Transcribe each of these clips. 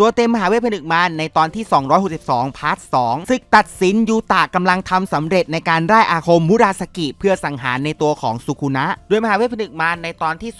ตัวเต็มมหาเวทผนึกมารในตอนที่ 262 พาร์ท 2 ศึกตัดสินยูตะกำลังทำสำเร็จในการไล่อาคมมุราสกิเพื่อสังหารในตัวของสุคุนะ โดยมหาเวทผนึกมารในตอนที่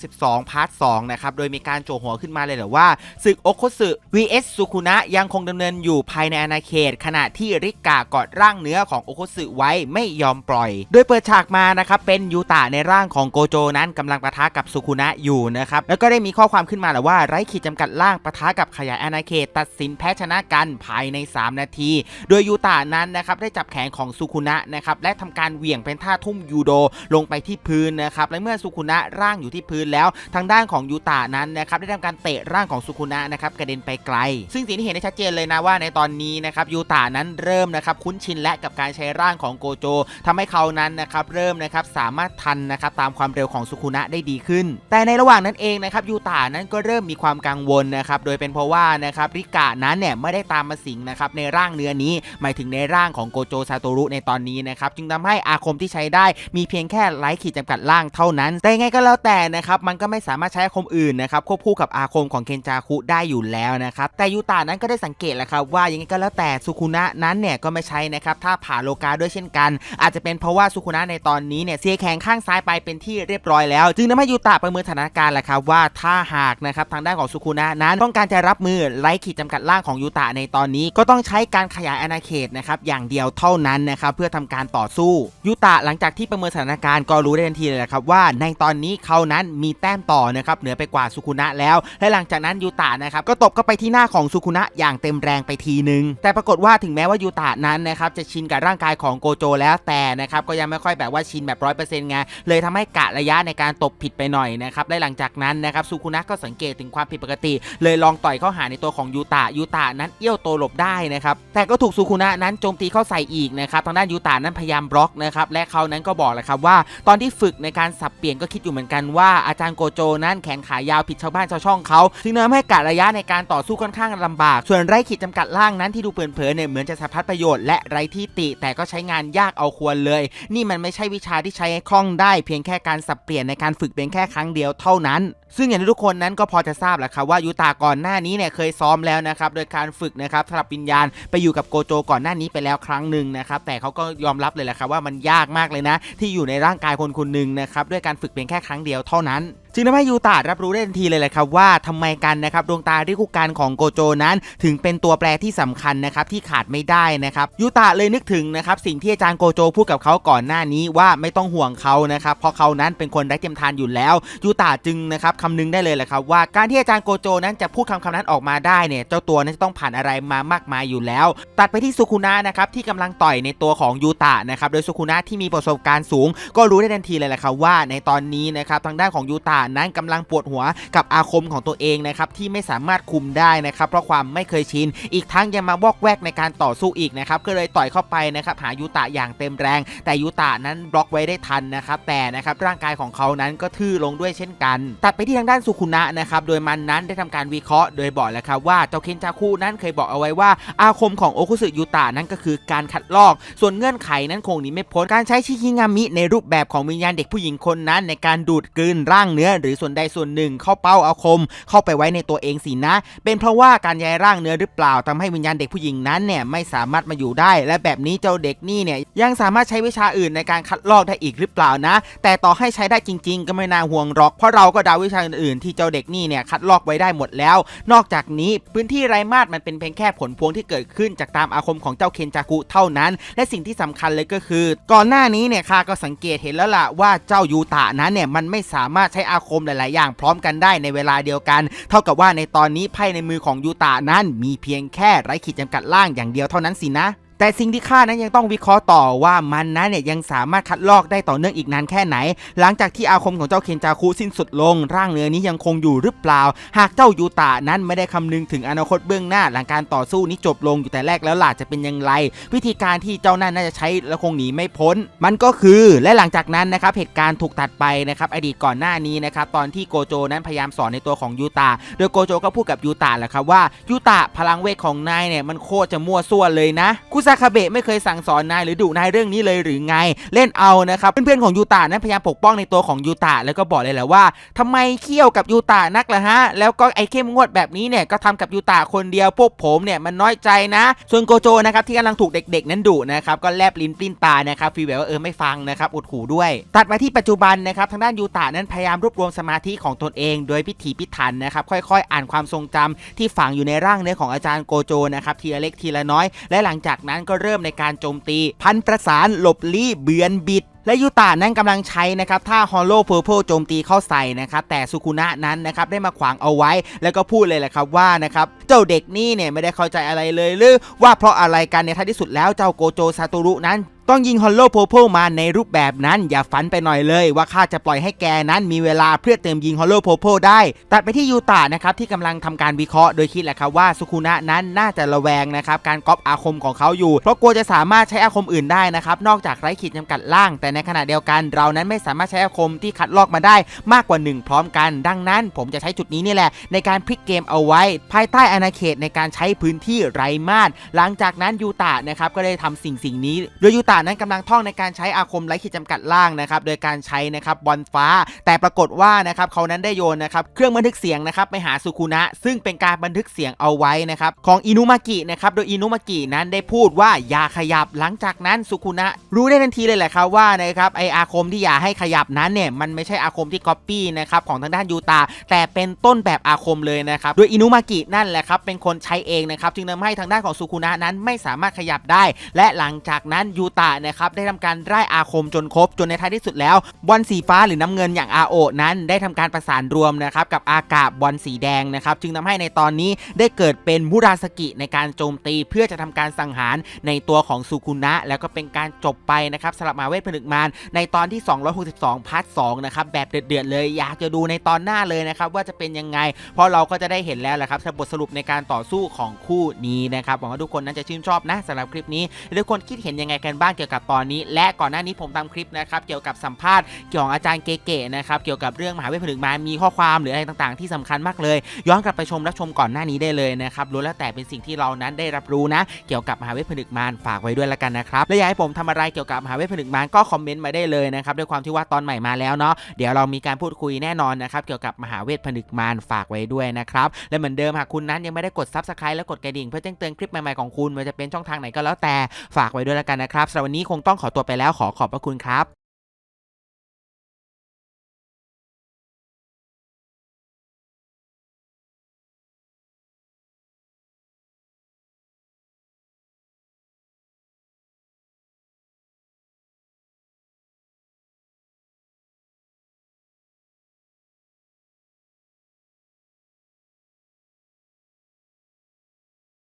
262 พาร์ท 2 นะครับ โดยมีการโจหัวขึ้นมาเลยเหรอว่า ศึกโอโคสึ vs สุคุนะยังคงดำเนินอยู่ภายในอาณาเขต ขณะที่ริกากอดร่างเนื้อของโอโคสึไว้ไม่ยอมปล่อย โดยเปิดฉากมานะครับเป็นยูตะในร่างของโกโจนั้นกำลังปะทะกับสุคุนะอยู่นะครับแล้วก็ได้มีข้อความขึ้นมาแหละว่าไร้ขีดจำกัดร่างปะทะกับายอาณาเขตตัดสินแพ้ชนะกันภายใน 3 นาที โดยยูตะนั้นนะครับได้จับแขนของสุคุนะนะครับและทำการเหวี่ยงเป็นท่าทุ่มยูโดลงไปที่พื้นนะครับและเมื่อสุคุนะร่างอยู่ที่พื้นแล้ว ทางด้านของยูตะนั้นนะครับได้ทำการเตะร่างของสุคุนะนะครับกระเด็นไปไกล ซึ่งสิ่งที่เห็นได้ชัดเจนเลยนะว่าในตอนนี้นะครับยูตะนั้นเริ่มนะครับคุ้นชินและกับการใช้ร่างของโกโจทำให้เขานั้นนะครับเริ่มนะครับสามารถทันนะครับตามความเร็วของสุคุนะได้ดีขึ้น แต่ในระหว่างนั้นเองนะครับยูตะนั้นก็เริ่มมีความกังวลนะครับโดยเป็นเพราะว่าว่านะครับริกะนั้นเนี่ยไม่ได้ตามมาสิงนะครับในร่างเนื้อนี้หมายถึงในร่างของโกโจซาโตรุในตอนนี้นะครับจึงทำให้อาคมที่ใช้ได้มีเพียงแค่ไร้ขีดจำกัดร่างเท่านั้น แต่ยังไงก็แล้วแต่นะครับมันก็ไม่สามารถใช้อาคมอื่นนะครับควบคู่กับอาคมของเคนจาคุได้อยู่แล้วนะครับแต่ยูตะนั้นก็ได้สังเกตแหละครับว่ายังไงก็แล้วแต่สุคุนะนั้นเนี่ยก็ไม่ใช้นะครับถ้าผ่าโลกาด้วยเช่นกัน อาจจะเป็นเพราะว่าสุคุนะในตอนนี้เนี่ยเสียแขนข้างซ้ายไปเป็นที่เรียบร้อยแล้ว จึงทำให้ยูตะประเมินสถานการณ์แหละครับว่าถ้าหากนะครับทางด้านของสุคุนะนั้นต้องการจะรับมือไร้ขีดจำกัดร่างของยูตะในตอนนี้ก็ต้องใช้การขยายอาณาเขตนะครับอย่างเดียวเท่านั้นนะครับเพื่อทำการต่อสู้ยูตะหลังจากที่ประเมินสถานการณ์ก็รู้ได้ทันทีเลยแหละครับว่าในตอนนี้เขานั้นมีแต้มต่อนะครับเหนือไปกว่าสุคุนะแล้ว และหลังจากนั้นยูตะนะครับก็ตบเข้าไปที่หน้าของสุคุนะอย่างเต็มแรงไปทีนึง แต่ปรากฏว่าถึงแม้ว่ายูตะนั้นนะครับจะชินกับร่างกายของโกโจแล้วแต่นะครับก็ยังไม่ค่อยแบบว่าชินแบบร้อยเปอร์เซ็นต์ไงเลยทำให้กะระยะในการตบผิดไปหน่อยนะครับและหลังจากนั้นนะครับสุคุนะก็สังเกตถึงความผิดปกติ เลยลองต่อยเข้าหาในตัวของยูตะยูตะนั้นเอี้ยวตัวหลบได้นะครับแต่ก็ถูกสุคุนะนั้นโจมตีเข้าใส่อีกนะครับทางด้านยูตะนั้นพยายามบล็อกนะครับและเขานั้นก็บอกแหละครับว่า ตอนที่ฝึกในการสับเปลี่ยนก็คิดอยู่เหมือนกันว่าอาจารย์โกโจนั้นแขนขายาวผิดชาวบ้านชาวช่องเขาจึงทำให้กะระยะในการต่อสู้ค่อนข้างลำบาก ส่วนไร้ขีดจำกัดล่างนั้นที่ดูเผินๆเนี่ยเหมือนจะสะพัดประโยชน์และไร้ที่ติ แต่ก็ใช้งานยากเอาควรเลย นี่มันไม่ใช่วิชาที่ใช้คล่องได้ เพียงแค่การสับเปลี่ยนในการฝึกเพียงแค่ครั้งเดียวเท่านั้น ซึ่งอย่างที่ทุกคนนั้นก็พอจะทราบแหละครับว่ายูตาก่อนหน้านี้เนี่ยเคยซ้อมแล้วนะครับโดยการฝึกนะครับสลับวิญญาณไปอยู่กับโกโจก่อนหน้านี้ไปแล้วครั้งหนึ่งนะครับแต่เขาก็ยอมรับเลยแหละครับว่ามันยากมากเลยนะ ที่อยู่ในร่างกายคนคนหนึ่งนะครับด้วยการฝึกเพียงแค่ครั้งเดียวเท่านั้น จึงทำให้ยูตารับรู้ได้ทันทีเลยแหละครับว่าทำไมกันนะครับดวงตาที่คู่กันของโกโจนั้น ถึงเป็นตัวแปรที่สำคัญนะครับที่ขาดไม่ได้นะครับยูตาเลยนึกถึงนะครับสิ่งที่อาจารย์โกโจพูดกับเขาก่อนหน้านี้ว่าไม่ต้องห่วงเขานะครับเพราะเขานั้นเป็นคนไร้เทียมทานอยู่แล้วยูตาจึงนะครับคำนึงได้เลยแหละครับว่าการที่อาจารย์โกโจนั้นจะพูดคำคำนั้นออกมาได้เนี่ยเจ้าตัวนั้นจะต้องผ่านอะไรมามากมายอยู่แล้ว ตัดไปที่สุคุนะนะครับที่กำลังต่อยในตัวของยูตะนะครับโดยสุคุนะที่มีประสบการณ์สูง ก็รู้ได้ทันทีเลยแหละครับว่าในตอนนี้นะครับทางด้านของยูตะนั้นกำลังปวดหัวกับอาคมของตัวเองนะครับที่ไม่สามารถคุมได้นะครับเพราะความไม่เคยชิน อีกทั้งยังมาวอกแวกในการต่อสู้อีกนะครับก็เลยต่อยเข้าไปนะครับหายูตะอย่างเต็มแรง แต่ยูตะนั้นบล็อกไว้ได้ทันนะครับแต่นะครับร่างกายของเขานั้นก็ทื่อลงด้วยเช่นกัน ตัดไปที่ทางด้านสุคุนะนะครับโดยมันนั้นได้ทำการวิเคราะห์ โดยบอกแล้วครับว่าเจ้าเคนจาคุนั้นเคยบอกเอาไว้ว่า อาคมของโอคุสึยูตะนั้นก็คือการคัดลอก ส่วนเงื่อนไขนั้นคงหนีไม่พ้นการใช้ชิคิงามิในรูปแบบของวิญญาณเด็กผู้หญิงคนนั้นในการดูดกลืนร่างเนื้อหรือส่วนใดส่วนหนึ่งเข้าเป้าอาคม เข้าไปไว้ในตัวเองสินะ เป็นเพราะว่าการย้ายร่างเนื้อหรือเปล่าทำให้วิญญาณเด็กผู้หญิงนั้นเนี่ยไม่สามารถมาอยู่ได้ และแบบนี้เจ้าเด็กนี่เนี่ยยังสามารถใช้วิชาอื่นในการคัดลอกได้อีกหรือเปล่านะ แต่ต่อให้ใช้ได้จริง ๆ ก็ไม่น่าห่วงหรอก เพราะเราก็ดาวิชาอื่นๆที่เจ้าเด็กนี่เนี่ยคัดลอกไว้ได้หมดแล้ว นอกจากนี้พื้นที่ไร้มาดมันเป็นเพียงแค่ผลพวงที่เกิดขึ้นจากตามอาคมของเจ้าเคนจากุเท่านั้น และสิ่งที่สำคัญเลยก็คือ ก่อนหน้านี้เนี่ยข้าก็สังเกตเห็นแล้วล่ะว่าเจ้ายูตะนั้นเนี่ยมันไม่สามารถใช้อาคมหลาย ๆ อย่างพร้อมกันได้ในเวลาเดียวกัน เท่ากับว่าในตอนนี้ไพ่ในมือของยูตานั้นมีเพียงแค่ไร้ขีดจำกัดล่างอย่างเดียวเท่านั้นสินะ แต่สิ่งที่ข้านั้นยังต้องวิเคราะห์ต่อว่ามันนั้นเนี่ยยังสามารถคัดลอกได้ต่อเนื่องอีกนานแค่ไหน หลังจากที่อาคมของเจ้าเคนจาคุสิ้นสุดลง ร่างเนื้อนี้ยังคงอยู่หรือเปล่า หากเจ้ายูตะนั้นไม่ได้คำนึงถึงอนาคตเบื้องหน้า หลังการต่อสู้นี้จบลงอยู่แต่แรกแล้วล่ะจะเป็นอยังไงวิธีการที่เจ้านั่นน่าจะใช้และคงหนีไม่พ้น มันก็คือและหลังจากนั้นนะครับเหตุการณ์ถูกตัดไปนะครับอดีตก่อนหน้านี้นะครับตอนที่โกโจนั้นพยายามสอนในตัวของยูตะโดยโกโจก็พูดกับยูตะแหละครับว่ายูตะพลังเวทของนายเนี่ยมันโคตรจะมั่วซั่วเลยนะคุซาาคาเบะไม่เคยสั่งสอนนายหรือดุนายเรื่องนี้เลยหรือไงเล่นเอานะครับเพื่อนๆของยูตะนั้นพยายามปกป้องในตัวของยูตะแล้วก็บอกเลยแหละว่าทำไมเคี่ยวกับยูตะนักล่ะฮะแล้วก็ไอ้เข้มงวดแบบนี้เนี่ยก็ทำกับยูตะคนเดียวพวกผมเนี่ยมันน้อยใจนะ ส่วนโกโจนะครับที่กำลังถูกเด็กๆ นั้นดุนะครับก็แลบลิ้นปลิ้นตานะครับฟีลแบบว่าเออไม่ฟังนะครับอุดหูด้วย ตัดมาที่ปัจจุบันนะครับทางด้านยูตะนั้นพยายามรวบรวมสมาธิของตนเอง โดยพิถีพิถันนะครับค่อยๆ อ่านความทรงจำที่ฝังอยู่ในร่างเนื้อของอาจารย์โกโจนะครับทีละเล็กทีละน้อย และหลังจากนั้นก็เริ่มในการโจมตี พันประสานหลบลี้เบือนบิดและยูตานั้นกำลังใช้นะครับท่าฮอลโลเพอร์เพลโจมตีเข้าใส่นะครับแต่สุคุนะนั้นนะครับได้มาขวางเอาไว้ แล้วก็พูดเลยแหละครับว่านะครับเจ้าเด็กนี่เนี่ยไม่ได้เข้าใจอะไรเลยหรือว่าเพราะอะไรกันในท้ายที่สุดแล้วเจ้าโกโจซาโตรุนั้น ต้องยิงฮอลโลโพโพมาในรูปแบบนั้นอย่าฝันไปหน่อยเลยว่าข้าจะปล่อยให้แกนั้นมีเวลาเพื่อเติมยิงฮอลโลโพโพได้ ตัดไปที่ยูตะนะครับที่กำลังทำการวิเคราะห์โดยคิดแหละครับว่าสุคุนะนั้นน่าจะระแวงนะครับการก๊อปอาคมของเขาอยู่ เพราะกลัวจะสามารถใช้อาคมอื่นได้นะครับนอกจากไร้ขีดจำกัดล่าง แต่ในขณะเดียวกัน เรานั้นไม่สามารถใช้อาคมที่คัดลอกมาได้มากกว่า 1 พร้อมกัน ดังนั้น ผมจะใช้จุดนี้นี่แหละ ในการพลิกเกมเอาไว้ ภายใต้อาณาเขตในการใช้พื้นที่ไร้มาตรหลังจากนั้นยูตะนะครับก็ได้ทำสิ่งสิ่งนี้โดยยูตะนั้นกำลังท่องในการใช้อาคมไร้ขีดจำกัดล่างนะครับโดยการใช้นะครับบอลฟ้า แต่ปรากฏว่านะครับเขานั้นได้โยนนะครับเครื่องบันทึกเสียงนะครับไปหาสุคุนะ ซึ่งเป็นการบันทึกเสียงเอาไว้นะครับของอินุมากินะครับโดยอินุมากินั้นได้พูดว่าอย่าขยับหลังจากนั้นสุคุนะ รู้ได้ทันทีเลยแหละครับว่านะครับไออาคมที่อย่าให้ขยับนั้นเนี่ยมันไม่ใช่อาคมที่ก๊อปปี้นะครับของทางด้านยูตาแต่เป็นต้นแบบอาคมเลยนะครับโดยอินุมากินั่นแหละครับเป็นคนใช้เองนะครับจึงทำให้ทางด้านของสุคุนะนั้นไม่สามารถขยับได้ และหลังจากนั้นยูตานะครับได้ทำการไล่อาคมจนครบจนในท้ายที่สุดแล้วบอลสีฟ้าหรือน้ำเงินอย่างอาโอนั้นได้ทำการประสานรวมนะครับกับอากาบบอลสีแดงนะครับจึงทำให้ในตอนนี้ได้เกิดเป็นมุราสกิในการโจมตีเพื่อจะทำการสังหารในตัวของสุคุนะ แล้วก็เป็นการจบไปนะครับสำหรับมาเวทผนึกมารในตอนที่ 262พาร์ท2นะครับแบบเดือดๆเลยอยากจะดูในตอนหน้าเลยนะครับว่าจะเป็นยังไง เพราะเราก็จะได้เห็นแล้วแหละครับบทสรุปในการต่อสู้ของคู่นี้นะครับหวังว่าทุกคนนั้นจะชื่นชอบนะสำหรับคลิปนี้ทุกคนคิดเห็นยังไงกันบ้างเกี่ยวกับตอนนี้ และก่อนหน้านี้ผมทำคลิปนะครับเกี่ยวกับสัมภาษณ์เกี่ยวกับอาจารย์เก๋ๆนะครับเกี่ยวกับเรื่องมหาวิทยาลัยผนึกมามีข้อความหรืออะไรต่างๆ ที่สำคัญมากเลย ย้อนกลับไปชมรับชมก่อนหน้านี้ได้เลยนะครับรู้แล้วแต่เป็นสิ่งที่เรานั้นได้รับรู้นะ เกี่ยวกับมหาวิทยาลัยผนึกมารฝากไว้ด้วยละกันนะครับและอยากให้ผมทำอะไรเกี่ยวกับมหาวิทยาลัยผนึกมารก็คอมเมนต์มาได้เลยนะครับด้วยความที่ว่าตอนใหม่มาแล้วเนาะเดี๋ยวเรามีการพูดคุยแน่นอนนะครับเกี่ยวกับมหาเวทผนึกมารฝากไว้ด้วยนะครับและเหมือนเดิมหากคุณนั้นยังไม่ได้กด subscribe และกดกระดิ่งเพื่อแจ้งเตือนคลิปใหม่ๆของคุณว่าจะเป็นช่องทางไหนก็แล้วแต่ฝากไว้ด้วยละกันนะครับสำหรับวันนี้คงต้องขอตัวไปแล้วขอขอบพระคุณครับ